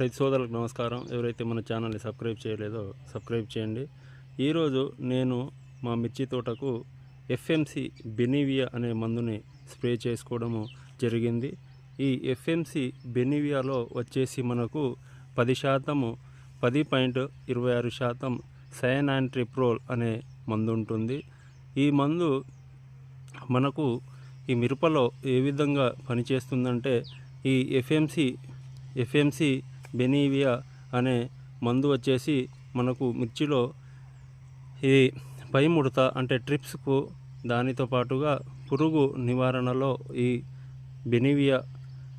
రైతు సోదరులకు నమస్కారం. ఎవరైతే మన ఛానల్ని సబ్స్క్రైబ్ చేయలేదో సబ్స్క్రైబ్ చేయండి. ఈరోజు నేను మా మిర్చి తోటకు ఎఫ్ఎంసి బెనివియా అనే మందుని స్ప్రే చేసుకోవడము జరిగింది. ఈ ఎఫ్ఎంసి బెనివియాలో వచ్చేసి మనకు పది శాతము పది పాయింట్ ఇరవై ఆరు శాతం సయనాంట్రిప్రోల్ అనే మందు ఉంటుంది. ఈ మందు మనకు ఈ మిరపలో ఏ విధంగా పనిచేస్తుందంటే ఈ ఎఫ్ఎంసి ఎఫ్ఎంసి బెనీవియా అనే మందు వచ్చేసి మనకు మిర్చిలో ఈ పైముడత అంటే ట్రిప్స్కు దానితో పాటుగా పురుగు నివారణలో ఈ బెనీవియా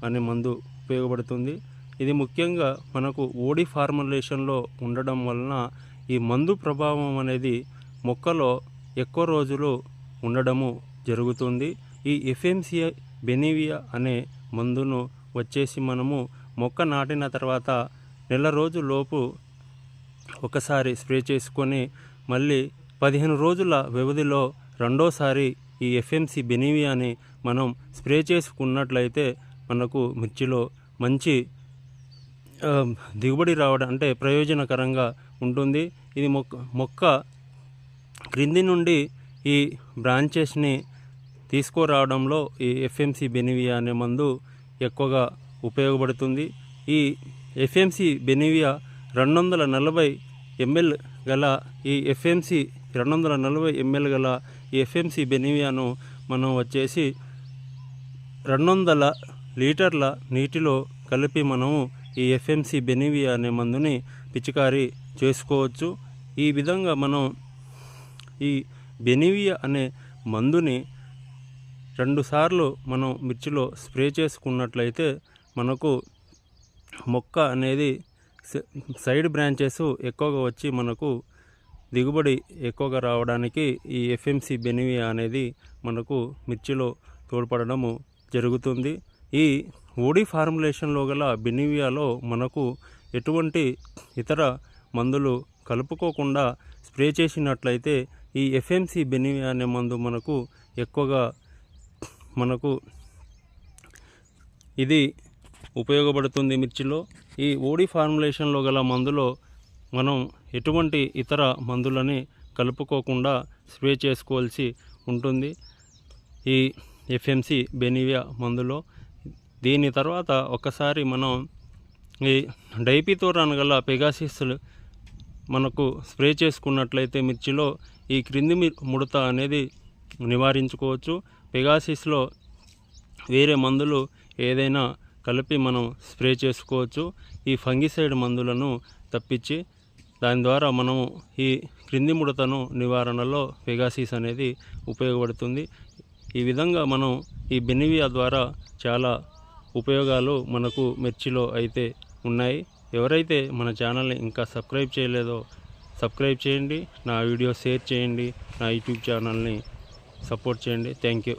అనే మందు ఉపయోగపడుతుంది. ఇది ముఖ్యంగా మనకు ఓడి ఫార్ములేషన్లో ఉండడం వలన ఈ మందు ప్రభావం అనేది మొక్కలో ఎక్కువ రోజులు ఉండడము జరుగుతుంది. ఈ ఎఫ్ఎంసి బెనివియా అనే మందును వచ్చేసి మనము మొక్క నాటిన తర్వాత నెల రోజుల్లోపు ఒకసారి స్ప్రే చేసుకొని మళ్ళీ పదిహేను రోజుల వ్యవధిలో రెండోసారి ఈ ఎఫ్ఎంసి బెనివియాని మనం స్ప్రే చేసుకున్నట్లయితే మనకు మిర్చిలో మంచి దిగుబడి రావడం అంటే ప్రయోజనకరంగా ఉంటుంది. ఇది మొక్క మొక్క క్రింది నుండి ఈ బ్రాంచెస్ని తీసుకురావడంలో ఈ ఎఫ్ఎంసి బెనివియా అనే మందు ఎక్కువగా ఉపయోగపడుతుంది. ఈ ఎఫ్ఎంసి బెనివియా రెండు వందల నలభై ఎంఎల్ గల ఈ ఎఫ్ఎంసి రెండు వందల నలభై ఎంఎల్ గల ఈ ఎఫ్ఎంసి బెనివియాను మనం వచ్చేసి రెండు వందల లీటర్ల నీటిలో కలిపి మనము ఈ ఎఫ్ఎంసి బెనివియా అనే మందుని పిచికారీ చేసుకోవచ్చు. ఈ విధంగా మనం ఈ బెనివియా అనే మందుని రెండుసార్లు మనం మిర్చిలో స్ప్రే చేసుకున్నట్లయితే మనకు మొక్క అనేది స- సైడ్ బ్రాంచెస్ ఎక్కువగా వచ్చి మనకు దిగుబడి ఎక్కువగా రావడానికి ఈ ఎఫ్ఎంసి బెనివియా అనేది మనకు మిర్చిలో తోడ్పడడము జరుగుతుంది. ఈ ఓడి ఫార్ములేషన్లో గల బెనివియాలో మనకు ఎటువంటి ఇతర మందులు కలుపుకోకుండా స్ప్రే చేసినట్లయితే ఈ ఎఫ్ఎంసి బెనివియా అనే మందు మనకు ఎక్కువగా మనకు ఇది ఉపయోగపడుతుంది మిర్చిలో. ఈ ఓడి ఫార్ములేషన్లో గల మందులో మనం ఎటువంటి ఇతర మందులని కలుపుకోకుండా స్ప్రే చేసుకోవాల్సి ఉంటుంది. ఈ ఎఫ్ఎంసి బెనివియా మందులో. దీని తర్వాత ఒకసారి మనం ఈ డైపితోరాన్ గల పెగాసిస్ మనకు స్ప్రే చేసుకున్నట్లయితే మిర్చిలో ఈ క్రింది ముడత అనేది నివారించుకోవచ్చు. పెగాసిస్లో వేరే మందులు ఏదైనా కలిపి మనం స్ప్రే చేసుకోవచ్చు. ఈ ఫంగిసైడ్ మందులను తప్పించి దాని ద్వారా మనము ఈ క్రింది ముడతను నివారణలో పెగాసిస్ అనేది ఉపయోగపడుతుంది. ఈ విధంగా మనం ఈ బెనివియా ద్వారా చాలా ఉపయోగాలు మనకు మిర్చిలో అయితే ఉన్నాయి. ఎవరైతే మన ఛానల్ని ఇంకా సబ్స్క్రైబ్ చేయలేదో సబ్స్క్రైబ్ చేయండి. నా వీడియో షేర్ చేయండి. నా యూట్యూబ్ ఛానల్ని సపోర్ట్ చేయండి. Thank you.